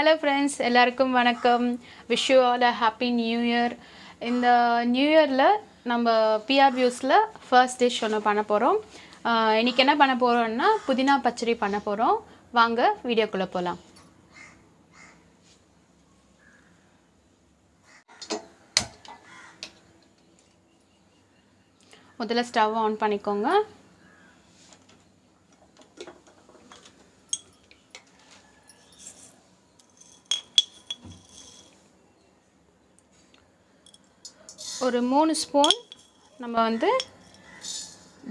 Hello friends எல்லாருக்கும் வணக்கம். Wish you all a happy new year இந்த நியூ இயரில் நம்ம பிஆர் வியூஸில் ஃபர்ஸ்ட் டிஷ் ஒன்று பண்ண போகிறோம் இன்றைக்கி என்ன பண்ண போகிறோம்னா புதினா பச்சடி பண்ண போகிறோம் வாங்க வீடியோக்குள்ளே போகலாம் முதல்ல ஸ்டவ் ஆன் பண்ணிக்கோங்க. ஒரு மூணு ஸ்பூன் நம்ம வந்து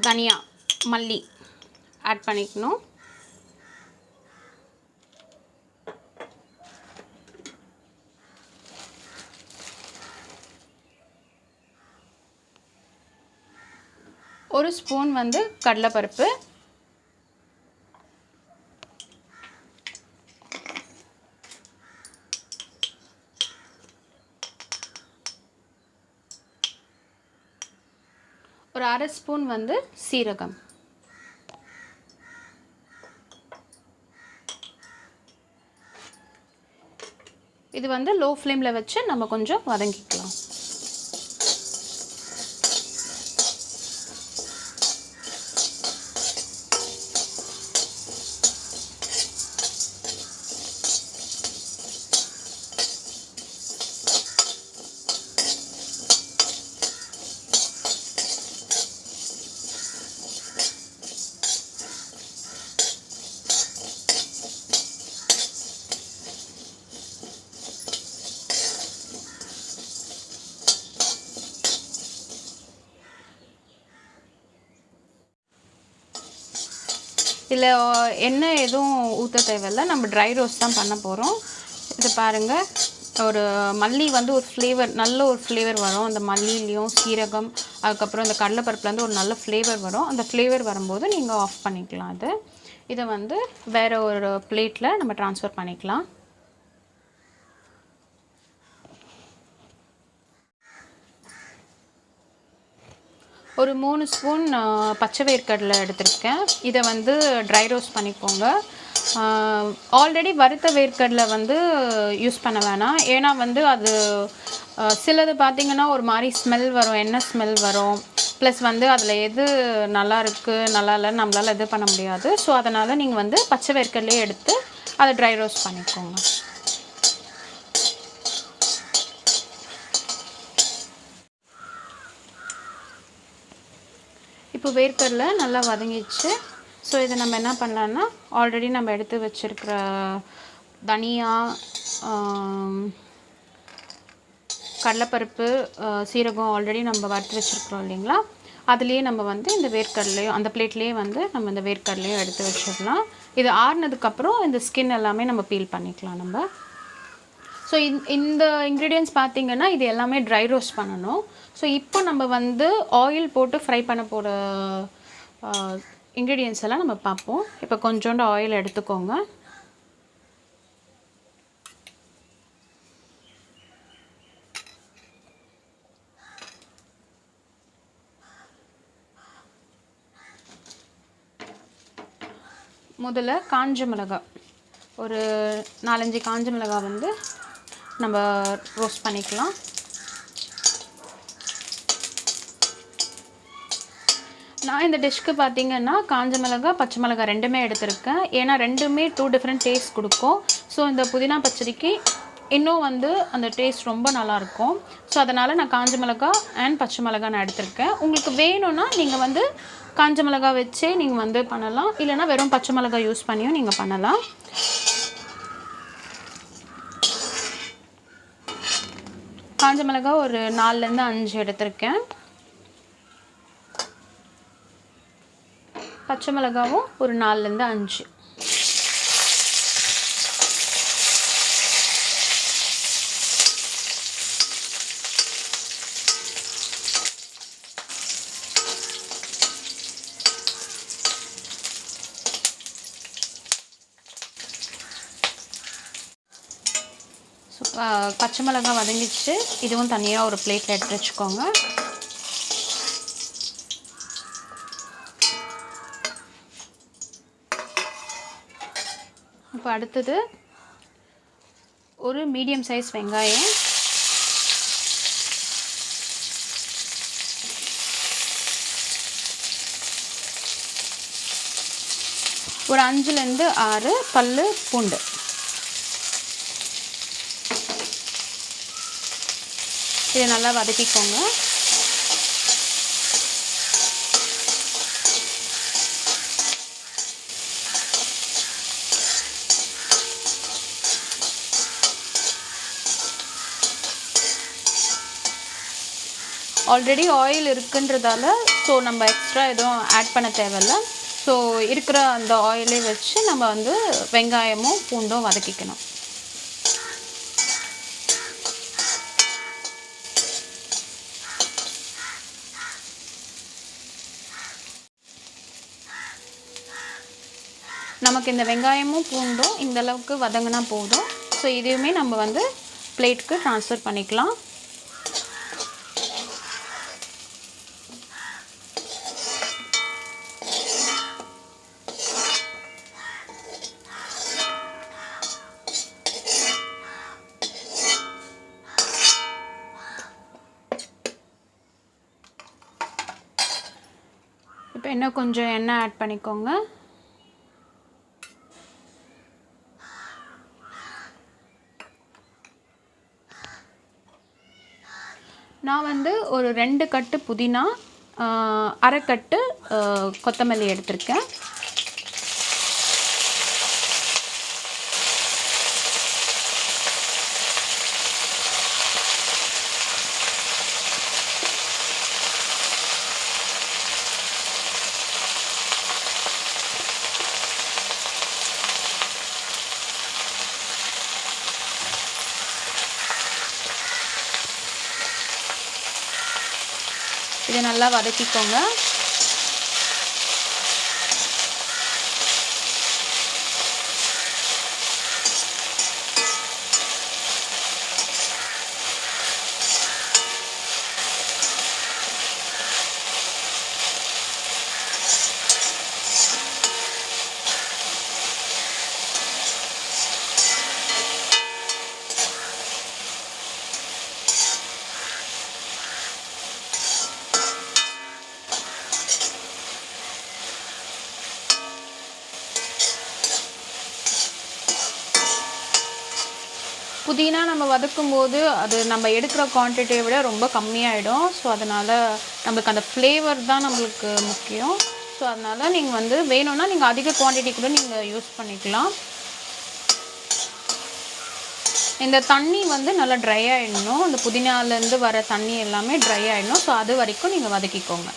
தனியா மல்லி ஆட் பண்ணிக்கணும். ஒரு ஸ்பூன் வந்து கடலைப்பருப்பு ஒரு அரை ஸ்பூன் வந்து சீரகம். இது வந்து லோ ஃப்ளேமில் வச்சு நம்ம கொஞ்சம் வதங்கிக்கலாம். இதில் எண்ணெய் எதுவும் ஊற்ற தேவையில்ல. நம்ம ட்ரை ரோஸ்ட் தான் பண்ண போகிறோம் இது பாருங்கள் ஒரு மல்லி வந்து ஒரு ஃப்ளேவர் நல்ல ஒரு ஃப்ளேவர் வரும். அந்த மல்லிலையும் சீரகம் அதுக்கப்புறம் அந்த கடலைப்பருப்புலேருந்து ஒரு நல்ல ஃப்ளேவர் வரும். அந்த ஃப்ளேவர் வரும்போது நீங்கள் ஆஃப் பண்ணிக்கலாம் அது. இதை வந்து வேறு ஒரு பிளேட்டில் நம்ம ட்ரான்ஸ்ஃபர் பண்ணிக்கலாம். ஒரு மூணு ஸ்பூன் பச்சை வேர்க்கடலை எடுத்திருக்கேன். இதை வந்து ட்ரை ரோஸ்ட் பண்ணிக்கோங்க. ஆல்ரெடி வறுத்த வேர்க்கடலை வந்து யூஸ் பண்ண வேணாம். ஏன்னா வந்து அது சிலது பார்த்திங்கன்னா ஒரு மாதிரி ஸ்மெல் வரும் எண்ணெய் ஸ்மெல் வரும். ப்ளஸ் வந்து அதில் எது நல்லா இருக்குது நல்லா இல்லைன்னு நம்மளால் இது பண்ண முடியாது. ஸோ அதனால் நீங்கள் வந்து பச்சை வேர்க்கடலையே எடுத்து அதை ட்ரை ரோஸ்ட் பண்ணிக்கோங்க. இப்போ வேர்க்கடலை நல்லா வதங்கிடுச்சு. ஸோ இதை நம்ம என்ன பண்ணலான்னா ஆல்ரெடி நம்ம எடுத்து வச்சுருக்கிற தனியா கடலைப்பருப்பு சீரகம் ஆல்ரெடி நம்ம வறுத்து வச்சுருக்குறோம் இல்லைங்களா? அதுலேயே நம்ம வந்து இந்த வேர்க்கடலையும் அந்த பிளேட்லேயே வந்து நம்ம இந்த வேர்க்கடலையும் எடுத்து வச்சிடலாம். இது ஆறுனதுக்கப்புறம் இந்த ஸ்கின் எல்லாமே நம்ம பீல் பண்ணிக்கலாம் நம்ம. ஸோ இந்த இன்க்ரீடியன்ஸ் பார்த்திங்கன்னா இது எல்லாமே ட்ரை ரோஸ்ட் பண்ணணும். ஸோ இப்போ நம்ம வந்து ஆயில் போட்டு ஃப்ரை பண்ண போகிற இன்க்ரீடியன்ஸ் எல்லாம் நம்ம பார்ப்போம். இப்போ கொஞ்சோண்டு ஆயில் எடுத்துக்கோங்க. முதல்ல காஞ்ச மிளகாய். ஒரு நாலஞ்சு காஞ்ச மிளகாய் வந்து நம்ம ரோஸ்ட் பண்ணிக்கலாம். நான் இந்த டிஷ்க்கு பார்த்தீங்கன்னா காஞ்ச மிளகா பச்சை மிளகா ரெண்டுமே எடுத்திருக்கேன். ஏன்னா ரெண்டுமே டூ டிஃப்ரெண்ட் டேஸ்ட் கொடுக்கும். ஸோ இந்த புதினா பச்சடிக்கு இன்னும் வந்து அந்த டேஸ்ட் ரொம்ப நல்லாயிருக்கும். ஸோ அதனால் நான் காஞ்ச மிளகா அண்ட் பச்சை மிளகா நான் எடுத்திருக்கேன். உங்களுக்கு வேணும்னா நீங்கள் வந்து காஞ்ச மிளகா வச்சே நீங்கள் வந்து பண்ணலாம். இல்லைனா வெறும் பச்சை மிளகா யூஸ் பண்ணியும் நீங்கள் பண்ணலாம். காஞ்ச மிளகா ஒரு நாலுலேருந்து அஞ்சு எடுத்திருக்கேன். பச்சை மிளகாவும் ஒரு நாலுலேருந்து அஞ்சு. பச்சை மிளகாய் வதங்கிச்சு இதுவும் தனியாக ஒரு பிளேட்டில் எடுத்து வச்சுக்கோங்க. இப்போ அடுத்தது ஒரு மீடியம் சைஸ் வெங்காயம். ஒரு அஞ்சுலேருந்து ஆறு பல் பூண்டு. இதை நல்லா வதக்கிக்கோங்க. ஆல்ரெடி ஆயில் இருக்குன்றதால ஸோ நம்ம எக்ஸ்ட்ரா எதுவும் ஆட் பண்ண தேவையில்ல. ஸோ இருக்கிற அந்த ஆயிலே வச்சு நம்ம வந்து வெங்காயமும் பூண்டும் வதக்கிக்கணும். நமக்கு இந்த வெங்காயமும் பூண்டும் இந்த அளவுக்கு வதங்கினா போதும். ஸோ இதையுமே நம்ம வந்து பிளேட்டுக்கு ட்ரான்ஸ்ஃபர் பண்ணிக்கலாம். இப்போ இன்னும் கொஞ்சம் எண்ணெய் ஆட் பண்ணிக்கோங்க நான் வந்து ஒரு ரெண்டு கட்டு புதினா அரைக்கட்டு கொத்தமல்லி எடுத்திருக்கேன் இதை நல்லா வதக்கிக்கோங்க. புதினா நம்ம வதக்கும் போது அது நம்ம எடுக்கிற குவான்டிட்டியை விட ரொம்ப கம்மியாயிடும். ஸோ அதனால் நம்மளுக்கு அந்த ஃப்ளேவர் தான் நம்மளுக்கு முக்கியம். ஸோ அதனால் நீங்கள் வந்து வேணும்னா நீங்கள் அதிக குவான்டிட்டி கூட நீங்கள் யூஸ் பண்ணிக்கலாம். இந்த தண்ணி வந்து நல்லா ட்ரை ஆகிடணும் அந்த புதினாலேருந்து வர தண்ணி எல்லாமே ட்ரை ஆகிடணும் ஸோ அது வரைக்கும் நீங்கள் வதக்கிக்கோங்க.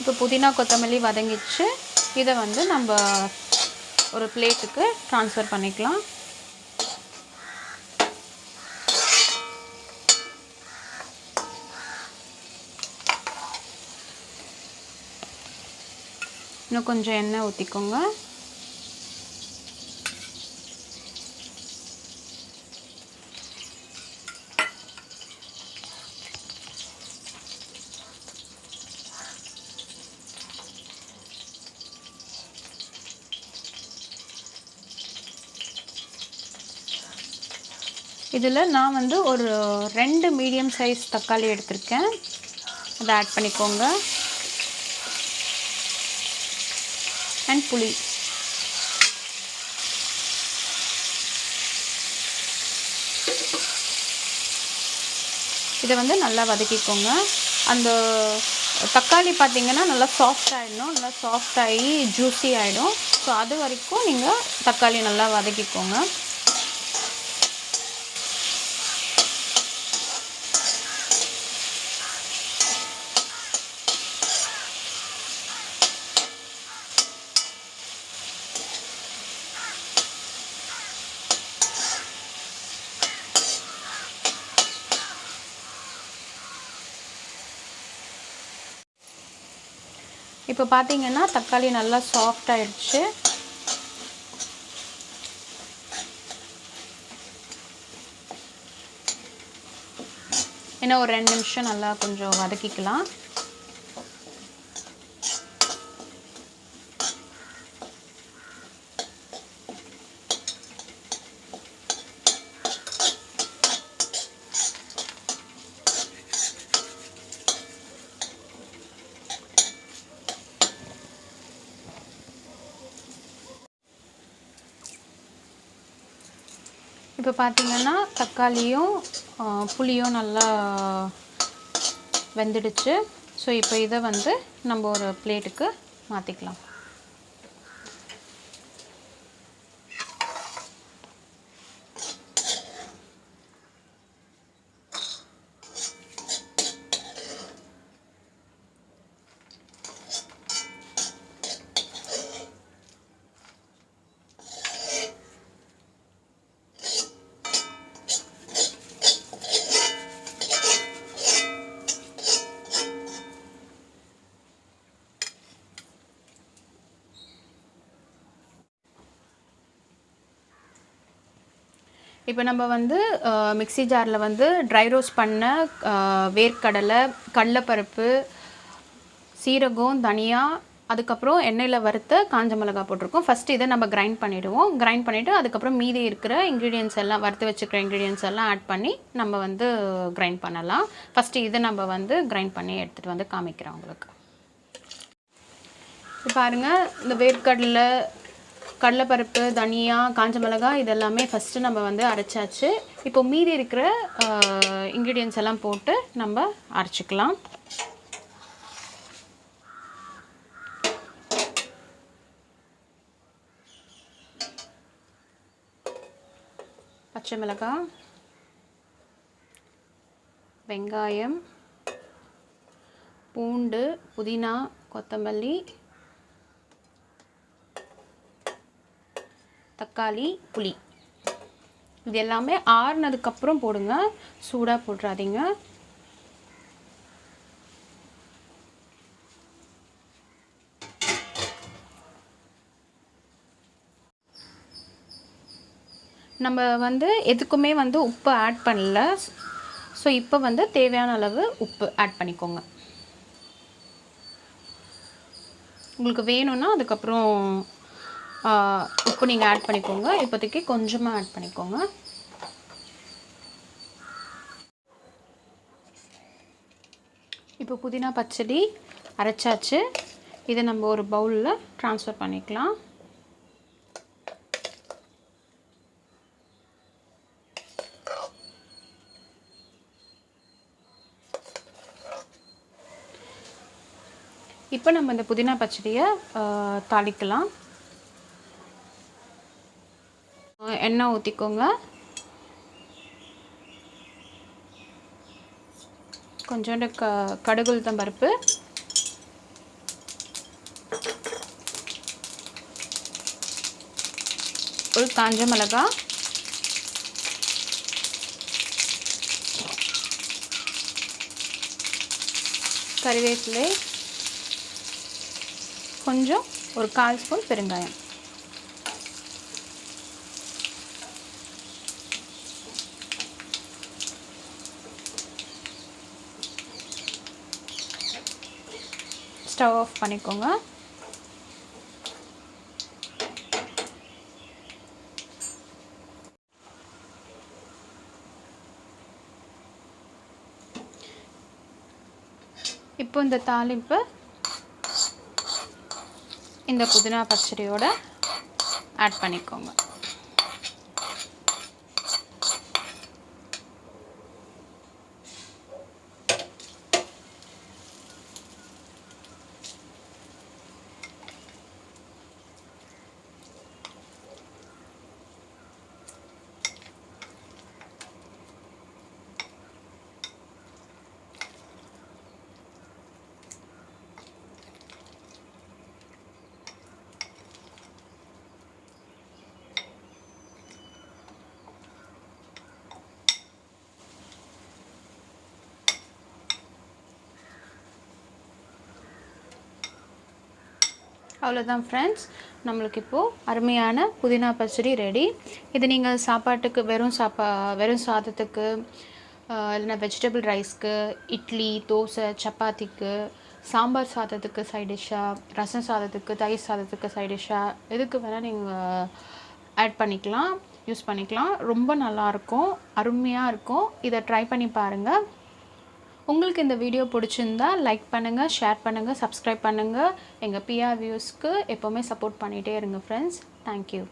இப்போ புதினா கொத்தமல்லி வதங்கிச்சு இதை வந்து நம்ம ஒரு பிளேட்டுக்கு ட்ரான்ஸ்ஃபர் பண்ணிக்கலாம். இன்னும் கொஞ்சம் எண்ணெய் ஊற்றிக்கோங்க இதில் நான் வந்து ஒரு ரெண்டு மீடியம் சைஸ் தக்காளி எடுத்திருக்கேன். அதை ஆட் பண்ணிக்கோங்க. அண்ட் புளி. இதை வந்து நல்லா வதக்கிக்கோங்க. அந்த தக்காளி பார்த்தீங்கன்னா நல்லா சாஃப்ட் ஆகிடும் நல்லா சாஃப்ட் ஆகி ஜூஸி ஆகிடும் ஸோ அது வரைக்கும் நீங்கள் தக்காளி நல்லா வதக்கிக்கோங்க. இப்போ பார்த்தீங்கன்னா தக்காளி நல்லா சாஃப்ட் ஆயிடுச்சு. ஏன்னா ஒரு ரெண்டு நிமிஷம் நல்லா கொஞ்சம் வதக்கிக்கலாம். இப்போ பார்த்தீங்கன்னா தக்காளியும் புளியும் நல்லா வெந்துடுச்சு. ஸோ இப்போ இதை வந்து நம்ம ஒரு பிளேட்டுக்கு மாற்றிக்கலாம் இப்போ நம்ம வந்து மிக்ஸி ஜாரில் வந்து ட்ரை ரோஸ்ட் பண்ண வேர்க்கடலை கடலைப்பருப்பு சீரகம் தனியா அதுக்கப்புறம் எண்ணெயில் வறுத்த காஞ்ச மிளகாய் போட்டிருக்கோம். ஃபஸ்ட்டு இதை நம்ம கிரைண்ட் பண்ணிவிடுவோம் கிரைண்ட் பண்ணிவிட்டு அதுக்கப்புறம் மீதி இருக்கிற இன்க்ரீடியன்ஸ் எல்லாம் வறுத்து வச்சுக்கிற இன்க்ரீடியன்ஸ் எல்லாம் ஆட் பண்ணி நம்ம வந்து கிரைண்ட் பண்ணலாம். ஃபஸ்ட்டு இதை நம்ம வந்து கிரைண்ட் பண்ணி எடுத்துகிட்டு வந்து காமிக்கிறோம் உங்களுக்கு. இப்போ பாருங்கள் இந்த வேர்க்கடலை கடலைப்பருப்பு தனியா காஞ்ச மிளகாய் இதெல்லாமே ஃபஸ்ட்டு நம்ம வந்து அரைச்சாச்சு. இப்போ மீதி இருக்கிற இன்க்ரீடியன்ஸ் எல்லாம் போட்டு நம்ம அரைச்சிக்கலாம். பச்சை மிளகாய் வெங்காயம் பூண்டு புதினா கொத்தமல்லி தக்காளி புளி. இது எல்லாமே ஆறுனதுக்கப்புறம் போடுங்க. சூடாக போட்டுறாதீங்க நம்ம வந்து எதுக்குமே வந்து உப்பு ஆட் பண்ணல. ஸோ இப்போ வந்து தேவையான அளவு உப்பு ஆட் பண்ணிக்கோங்க. உங்களுக்கு வேணும்னா அதுக்கப்புறம் உப்பு நீங்கள் ஆட் பண்ணிக்கோங்க. இப்போதைக்கு கொஞ்சமாக ஆட் பண்ணிக்கோங்க. இப்போ புதினா பச்சடி அரைச்சாச்சு. இதை நம்ம ஒரு பவுலில் ட்ரான்ஸ்ஃபர் பண்ணிக்கலாம். இப்போ நம்ம இந்த புதினா பச்சடியை தாளிக்கலாம். எண்ணெய் ஊற்றிக்கோங்க கொஞ்சோண்டு க கடுகு உளுத்தம் பருப்பு. ஒரு காஞ்ச மிளகா. கறிவேப்பிலை. கொஞ்சம் ஒரு கால் ஸ்பூன் பெருங்காயம். ஸ்டவ் ஆஃப் பண்ணிக்கோங்க. இப்போ இந்த தாளிப்பு இந்த புதினா பச்சடியோட ஆட் பண்ணிக்கோங்க. அவ்வளோதான் ஃப்ரெண்ட்ஸ் நம்மளுக்கு இப்போது அருமையான புதினா பச்சடி ரெடி இது நீங்கள் சாப்பாட்டுக்கு வெறும் சாப்பா வெறும் சாதத்துக்கு இல்லைன்னா வெஜிடபிள் ரைஸ்க்கு இட்லி தோசை சப்பாத்திக்கு சாம்பார் சாதத்துக்கு சைடிஷ்ஷாக ரசம் சாதத்துக்கு தயிர் சாதத்துக்கு சைடிஷ்ஷாக எதுக்கு வேணால் நீங்கள் ஆட் பண்ணிக்கலாம் யூஸ் பண்ணிக்கலாம். ரொம்ப நல்லாயிருக்கும் அருமையாக இருக்கும். இதை ட்ரை பண்ணி பாருங்கள் உங்களுக்கு இந்த வீடியோ பிடிச்சிருந்தா லைக் பண்ணுங்கள் ஷேர் பண்ணுங்கள் சப்ஸ்கிரைப் பண்ணுங்கள் எங்கள் பிஆர் வியூஸ்க்கு எப்போவுமே சப்போர்ட் பண்ணிகிட்டே இருங்க ஃப்ரெண்ட்ஸ் தேங்க்யூ